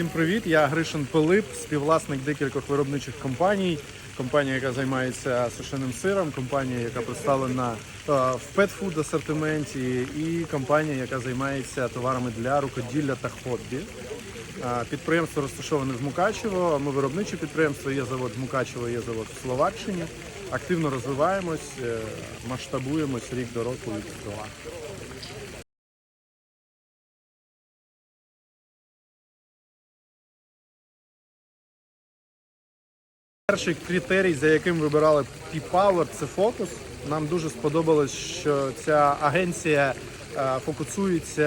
Всім привіт! Я Гришин Пилип, співвласник декількох виробничих компаній. Компанія, яка займається сушеним сиром, компанія, яка представлена е, в петфуд асортименті, і компанія, яка займається товарами для рукоділля та хобі. Е, Підприємство розташоване в Мукачево. Ми виробниче підприємство. Є завод в Мукачево, є завод в Словаччині. Активно розвиваємось, е, масштабуємось рік до року від села. Перший критерій, за яким вибирали P-Power, це фокус. Нам дуже сподобалось, що ця агенція е, фокусується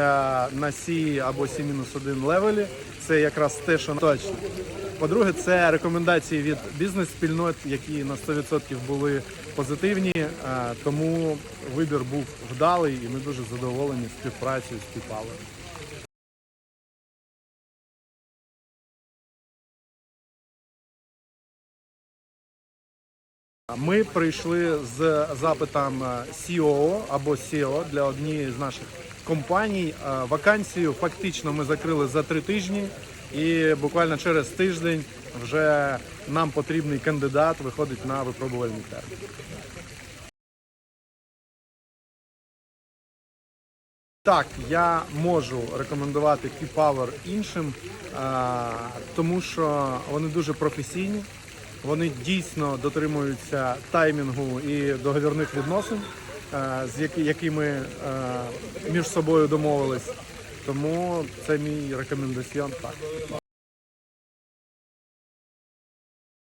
на C або C-1 левелі. Це якраз те, що точно. По-друге, це рекомендації від бізнес-спільнот, які на 100% були позитивні. е, Тому вибір був вдалий, і ми дуже задоволені співпрацею з P-Power. Ми прийшли з запитом е, COO або SEO для однієї з наших компаній. Е, Вакансію фактично ми закрили за три тижні, і буквально через тиждень вже нам потрібний кандидат виходить на випробувальний термін. Так, я можу рекомендувати P-Power іншим, тому що вони дуже професійні, вони дійсно дотримуються таймінгу і договірних відносин, з які, якими між собою домовились. Тому це мій рекомендаціон. Так.